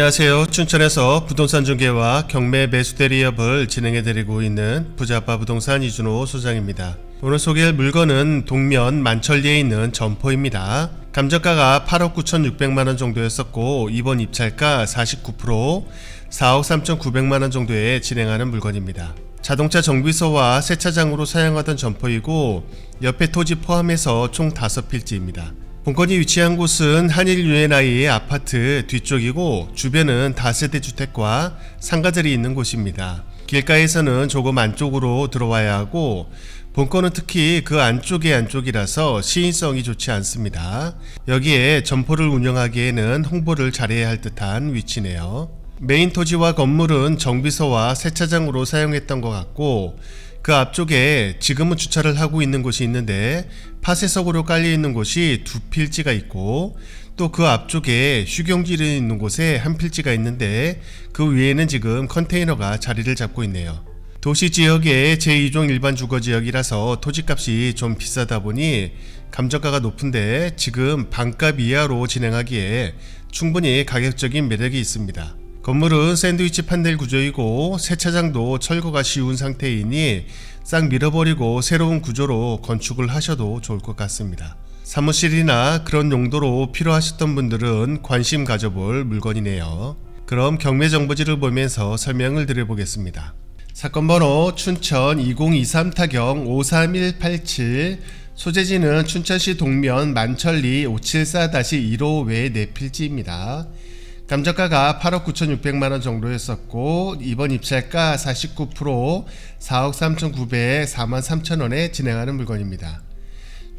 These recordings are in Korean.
안녕하세요. 춘천에서 부동산 중개와 경매 매수 대리업을 진행해 드리고 있는 부자빠 부동산 이준호 소장입니다. 오늘 소개할 물건은 동면 만천리에 있는 점포입니다. 감정가가 8억 9,600만 원 정도였었고 이번 입찰가 49% 4억 3,900만 원 정도에 진행하는 물건입니다. 자동차 정비소와 세차장으로 사용하던 점포이고 옆에 토지 포함해서 총 5필지입니다. 본건이 위치한 곳은 한일 유엔아이의 아파트 뒤쪽이고 주변은 다세대 주택과 상가들이 있는 곳입니다. 길가에서는 조금 안쪽으로 들어와야 하고 본건은 특히 그 안쪽의 안쪽이라서 시인성이 좋지 않습니다. 여기에 점포를 운영하기에는 홍보를 잘해야 할 듯한 위치네요. 메인 토지와 건물은 정비소와 세차장으로 사용했던 것 같고 그 앞쪽에 지금은 주차를 하고 있는 곳이 있는데 파쇄석으로 깔려 있는 곳이 두 필지가 있고 또 그 앞쪽에 휴경지를 있는 곳에 한 필지가 있는데 그 위에는 지금 컨테이너가 자리를 잡고 있네요. 도시 지역의 제2종 일반 주거 지역이라서 토지값이 좀 비싸다 보니 감정가가 높은데 지금 반값 이하로 진행하기에 충분히 가격적인 매력이 있습니다. 건물은 샌드위치 판넬 구조이고 세차장도 철거가 쉬운 상태이니 싹 밀어버리고 새로운 구조로 건축을 하셔도 좋을 것 같습니다. 사무실이나 그런 용도로 필요하셨던 분들은 관심 가져볼 물건이네요. 그럼 경매 정보지를 보면서 설명을 드려보겠습니다. 사건 번호 춘천 2023 타경 53187 소재지는 춘천시 동면 만천리 574-1호 외 내필지입니다. 감정가가 8억 9,600만 원 정도였었고 이번 입찰가 49% 4억 3,900에 4만 3천 원에 진행하는 물건입니다.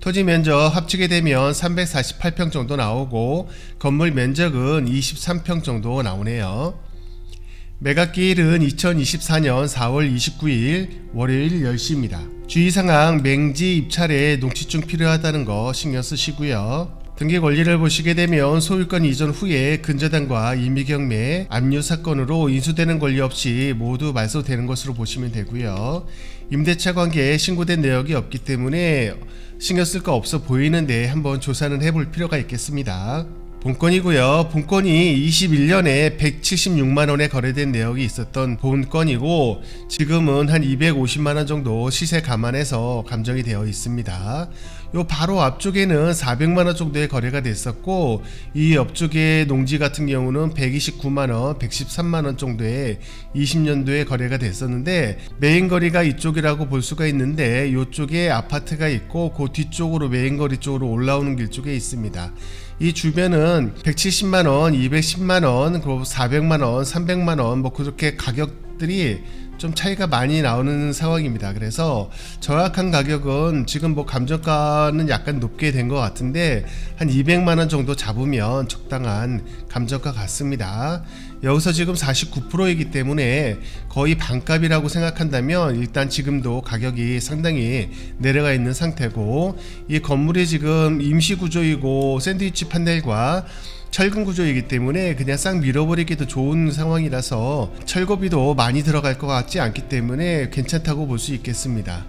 토지 면적 합치게 되면 348평 정도 나오고 건물 면적은 23평 정도 나오네요. 매각기일은 2024년 4월 29일 월요일 10시입니다. 주의사항 맹지 입찰에 농지증 필요하다는 거 신경 쓰시고요. 등기 권리를 보시게 되면 소유권 이전 후에 근저당과 임의경매, 압류 사건으로 인수되는 권리 없이 모두 말소되는 것으로 보시면 되고요. 임대차 관계에 신고된 내역이 없기 때문에 신경 쓸 거 없어 보이는데 한번 조사는 해볼 필요가 있겠습니다. 본건이고요. 본건이 21년에 176만 원에 거래된 내역이 있었던 본건이고 지금은 한 250만 원 정도 시세 감안해서 감정이 되어 있습니다. 요 바로 앞쪽에는 400만 원 정도의 거래가 됐었고 이 옆쪽에 농지 같은 경우는 129만 원, 113만 원 정도의 20년도에 거래가 됐었는데 메인 거리가 이쪽이라고 볼 수가 있는데 이쪽에 아파트가 있고 그 뒤쪽으로 메인 거리 쪽으로 올라오는 길 쪽에 있습니다. 이 주변은 170만 원, 210만 원, 그리고 400만 원, 300만 원, 뭐 그렇게 가격들이 좀 차이가 많이 나오는 상황입니다. 그래서 정확한 가격은 지금 뭐 감정가는 약간 높게 된 것 같은데 한 200만 원 정도 잡으면 적당한 감정가 같습니다. 여기서 지금 49%이기 때문에 거의 반값이라고 생각한다면 일단 지금도 가격이 상당히 내려가 있는 상태고 이 건물이 지금 임시 구조이고 샌드위치 판넬과 철근 구조이기 때문에 그냥 싹 밀어버리기도 좋은 상황이라서 철거비도 많이 들어갈 것 같지 않기 때문에 괜찮다고 볼 수 있겠습니다.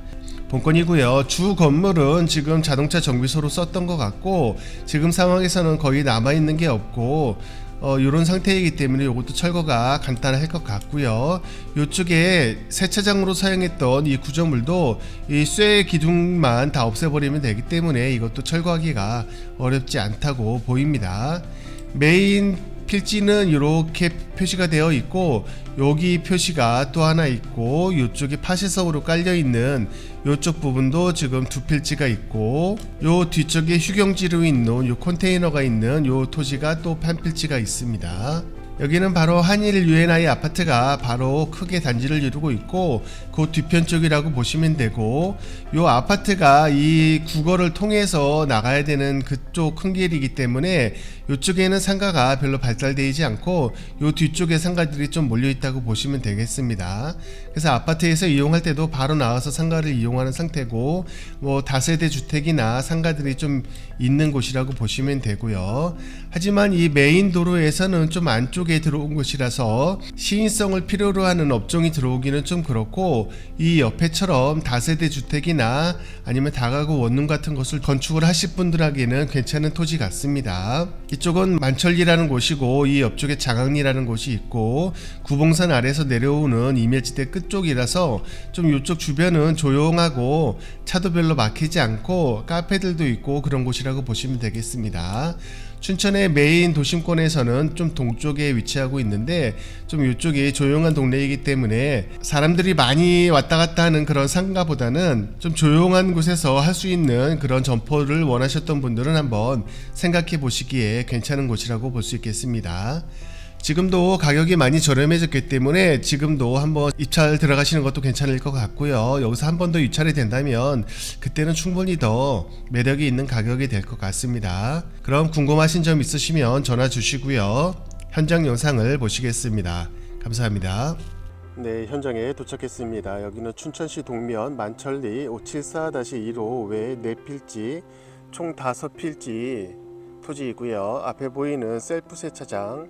본건이고요. 주 건물은 지금 자동차 정비소로 썼던 것 같고 지금 상황에서는 거의 남아 있는 게 없고 어, 이런 상태이기 때문에 이것도 철거가 간단할 것 같고요. 이쪽에 세차장으로 사용했던 이 구조물도 이 쇠 기둥만 다 없애버리면 되기 때문에 이것도 철거하기가 어렵지 않다고 보입니다. 메인 필지는 이렇게 표시가 되어 있고 여기 표시가 또 하나 있고 이쪽에 파쇄석으로 깔려 있는 이쪽 부분도 지금 두 필지가 있고 요 뒤쪽에 휴경지로 있는 요 컨테이너가 있는 요 토지가 또한 필지가 있습니다. 여기는 바로 한일 UNI 아파트가 바로 크게 단지를 이루고 있고 그 뒤편 쪽이라고 보시면 되고 요 아파트가 이 국어를 통해서 나가야 되는 그쪽 큰 길이기 때문에 이쪽에는 상가가 별로 발달되지 않고 요 뒤쪽에 상가들이 좀 몰려 있다고 보시면 되겠습니다. 그래서 아파트에서 이용할 때도 바로 나와서 상가를 이용하는 상태고 뭐 다세대 주택이나 상가들이 좀 있는 곳이라고 보시면 되고요. 하지만 이 메인 도로에서는 좀 안쪽에 들어온 곳이라서 시인성을 필요로 하는 업종이 들어오기는 좀 그렇고 이 옆에처럼 다세대 주택이나 아니면 다가구 원룸 같은 것을 건축을 하실 분들에게는 괜찮은 토지 같습니다. 이 이쪽은 만천리라는 곳이고 이 옆쪽에 장항리라는 곳이 있고 구봉산 아래에서 내려오는 이멸지대 끝쪽이라서 좀 이쪽 주변은 조용하고 차도 별로 막히지 않고 카페들도 있고 그런 곳이라고 보시면 되겠습니다. 춘천의 메인 도심권에서는 좀 동쪽에 위치하고 있는데 좀 이쪽이 조용한 동네이기 때문에 사람들이 많이 왔다 갔다 하는 그런 상가보다는 좀 조용한 곳에서 할 수 있는 그런 점포를 원하셨던 분들은 한번 생각해 보시기에 괜찮은 곳이라고 볼 수 있겠습니다. 지금도 가격이 많이 저렴해졌기 때문에 지금도 한번 입찰 들어가시는 것도 괜찮을 것 같고요. 여기서 한 번 더 입찰이 된다면 그때는 충분히 더 매력이 있는 가격이 될 것 같습니다. 그럼 궁금하신 점 있으시면 전화 주시고요. 현장 영상을 보시겠습니다. 감사합니다. 네, 현장에 도착했습니다. 여기는 춘천시 동면 만천리 574-1호 외 4필지 총 5필지 토지이고요. 앞에 보이는 셀프 세차장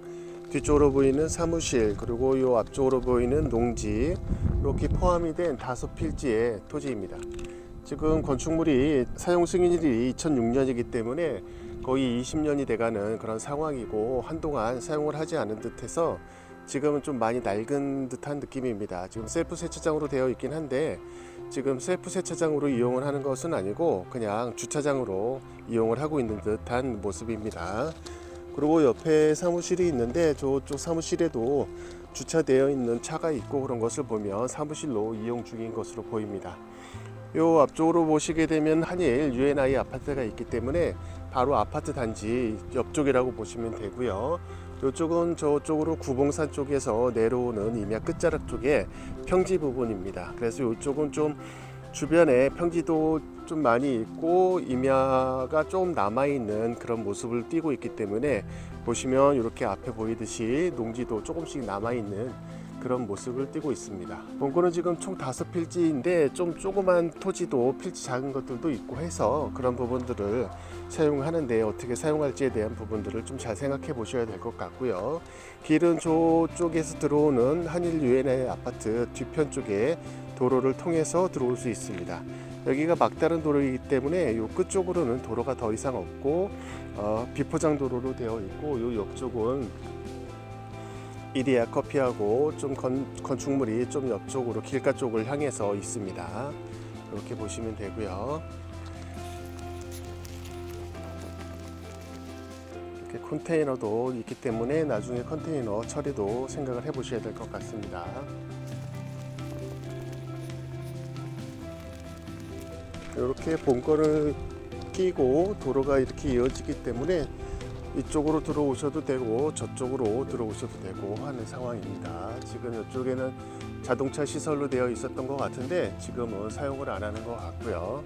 뒤쪽으로 보이는 사무실 그리고 이 앞쪽으로 보이는 농지 이렇게 포함이 된 다섯 필지의 토지입니다. 지금 건축물이 사용 승인일이 2006년이기 때문에 거의 20년이 돼가는 그런 상황이고 한동안 사용을 하지 않은 듯해서 지금은 좀 많이 낡은 듯한 느낌입니다. 지금 셀프 세차장으로 되어 있긴 한데 지금 셀프 세차장으로 이용을 하는 것은 아니고 그냥 주차장으로 이용을 하고 있는 듯한 모습입니다. 그리고 옆에 사무실이 있는데 저쪽 사무실에도 주차되어 있는 차가 있고 그런 것을 보면 사무실로 이용 중인 것으로 보입니다. 요 앞쪽으로 보시게 되면 한일 UNI 아파트가 있기 때문에 바로 아파트 단지 옆쪽이라고 보시면 되고요. 이쪽은 저쪽으로 구봉산 쪽에서 내려오는 임야 끝자락 쪽에 평지 부분입니다. 그래서 이쪽은 좀 주변에 평지도 좀 많이 있고 임야가 좀 남아 있는 그런 모습을 띠고 있기 때문에 보시면 이렇게 앞에 보이듯이 농지도 조금씩 남아 있는 그런 모습을 띠고 있습니다. 본거는 지금 총 다섯 필지인데 좀 조그만 토지도 필지 작은 것들도 있고 해서 그런 부분들을 사용하는데 어떻게 사용할지에 대한 부분들을 좀 잘 생각해 보셔야 될 것 같고요. 길은 저쪽에서 들어오는 한일 유엔의 아파트 뒤편 쪽에 도로를 통해서 들어올 수 있습니다. 여기가 막다른 도로이기 때문에 요 끝쪽으로는 도로가 더 이상 없고 어, 비포장 도로로 되어 있고 요 옆쪽은 이리야 커피하고 좀 건, 건축물이 좀 옆쪽으로 길가 쪽을 향해서 있습니다. 이렇게 보시면 되고요. 이렇게 컨테이너도 있기 때문에 나중에 컨테이너 처리도 생각을 해보셔야 될 것 같습니다. 이렇게 본거를 끼고 도로가 이렇게 이어지기 때문에 이쪽으로 들어오셔도 되고 저쪽으로 들어오셔도 되고 하는 상황입니다. 지금 이쪽에는 자동차 시설로 되어 있었던 것 같은데 지금은 사용을 안 하는 것 같고요.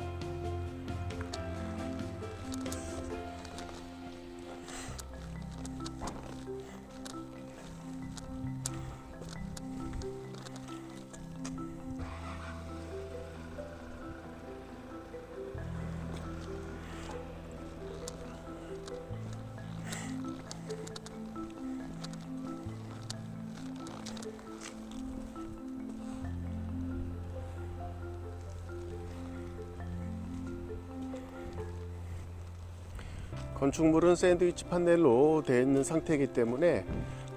건축물은 샌드위치 판넬로 되어 있는 상태이기 때문에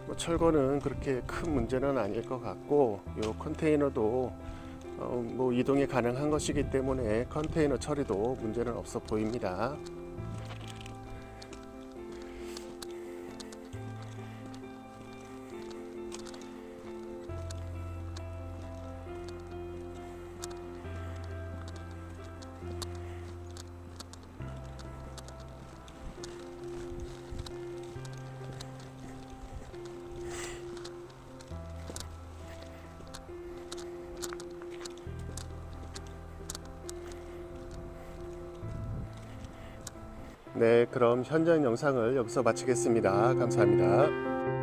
뭐 철거는 그렇게 큰 문제는 아닐 것 같고 이 컨테이너도 어, 뭐 이동이 가능한 것이기 때문에 컨테이너 처리도 문제는 없어 보입니다. 네, 그럼 현장 영상을 여기서 마치겠습니다. 감사합니다.